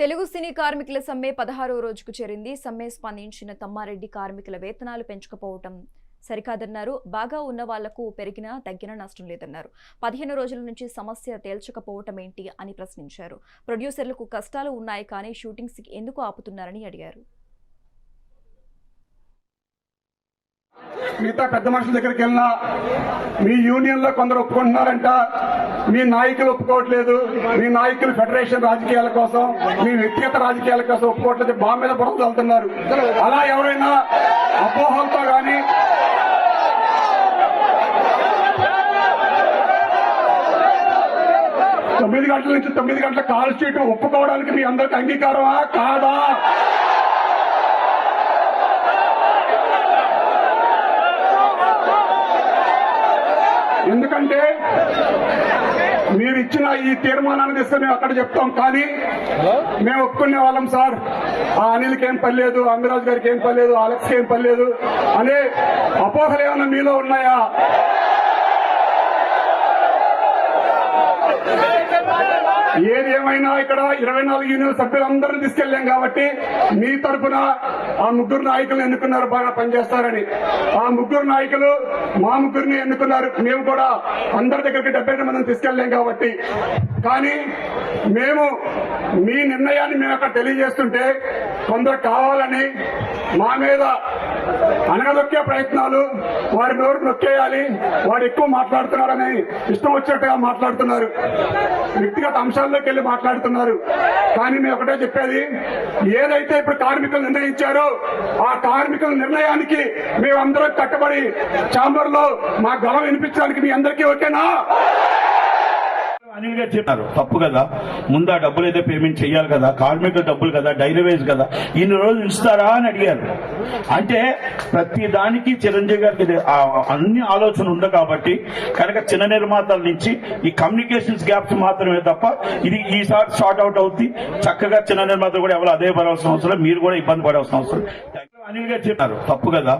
తెలుగు సినీ కార్మికుల సమ్మె పదహారో రోజుకు చేరింది. సమ్మె స్పందించిన తమ్మారెడ్డి కార్మికుల వేతనాలు పెంచకపోవటం సరికాదన్నారు. బాగా ఉన్న వాళ్ళకు పెరిగినా తగ్గిన నష్టం లేదన్నారు. పదిహేను రోజుల నుంచి సమస్య తేల్చకపోవటం ఏంటి అని ప్రశ్నించారు. ప్రొడ్యూసర్లకు కష్టాలు ఉన్నాయి కానీ షూటింగ్స్ ఎందుకు ఆపుతున్నారని అడిగారు. మిగతా పెద్ద మనుషుల దగ్గరికి వెళ్ళినా మీ యూనియన్లో కొందరు ఒప్పుకుంటున్నారంట. మీ నాయకులు ఒప్పుకోవట్లేదు. మీ నాయకులు ఫెడరేషన్ రాజకీయాల కోసం మీ వ్యక్తిగత రాజకీయాల కోసం ఒప్పుకోవట్లేదు. బాంబు మీద బురద వెళ్తున్నారు అలా ఎవరైనా అపోహలతో కానీ తొమ్మిది గంటల నుంచి తొమ్మిది గంటల కాల్ షీట్ ఒప్పుకోవడానికి మీ అందరికి అంగీకారమా? కాదా? ఎందుకంటే మీరు ఇచ్చిన ఈ తీర్మానాన్ని తెస్తే మేము అక్కడ చెప్తాం కానీ మేము ఒప్పుకునే వాళ్ళం సార్. ఆ అనిల్కి ఏం పర్లేదు అమిరాజ్ గారికి ఏం పర్లేదు అలెక్స్ ఏం పర్లేదు అనే అపోహలు ఏమైనా మీలో ఉన్నాయా? ఏది ఏమైనా ఇక్కడ ఇరవై నాలుగు యూనియన్ సభ్యులందరినీ తీసుకెళ్ళాం కాబట్టి మీ తరఫున ఆ ముగ్గురు నాయకులు ఎన్నుకున్నారు బాగా పనిచేస్తారని. ఆ ముగ్గురు నాయకులు మా ముగ్గురిని ఎన్నుకున్నారు. మేము కూడా అందరి దగ్గరికి డెబ్బై మందిని తీసుకెళ్ళాం కాబట్టి. కానీ మేము మీ నిర్ణయాన్ని మేము అక్కడ తెలియజేస్తుంటే కొందరు కావాలని మా మీద అనగదొక్కే ప్రయత్నాలు వారి నోరు నొక్కేయాలి వాడు ఎక్కువ మాట్లాడుతున్నారని ఇష్టం వచ్చినట్టుగా మాట్లాడుతున్నారు. వ్యక్తిగత అంశాల్లోకి వెళ్ళి మాట్లాడుతున్నారు. కానీ మేము ఒకటే చెప్పేది ఏదైతే ఇప్పుడు కార్మికులు నిర్ణయించారో ఆ కార్మికుల నిర్ణయానికి మేమందరం కట్టబడి ఛాంబర్లో మా గలం వినిపించడానికి మీ అందరికీ ఓకేనా? అనిల్ గారు చెప్పారు. తప్పు కదా. ముందు ఆ డబ్బులు అయితే పేమెంట్ చేయాలి కదా. కార్మికుల డబ్బులు కదా. డైలీ వేజ్ కదా. ఇన్ని రోజులు ఇస్తారా అని అడిగారు. అంటే ప్రతి దానికి చిరంజీవి గారికి అన్ని ఆలోచన ఉంది కాబట్టి కనుక చిన్న నిర్మాతల నుంచి ఈ కమ్యూనికేషన్స్ గ్యాప్స్ మాత్రమే తప్ప ఇది ఈసారి షార్ట్ అవుట్ అవుతుంది చక్కగా చిన్న నిర్మాతలు కూడా ఎవరు అదే పడవలసిన అవసరం మీరు కూడా ఇబ్బంది పడవలసిన అవసరం అనిల్ గారు చెప్పారు. తప్పు కదా.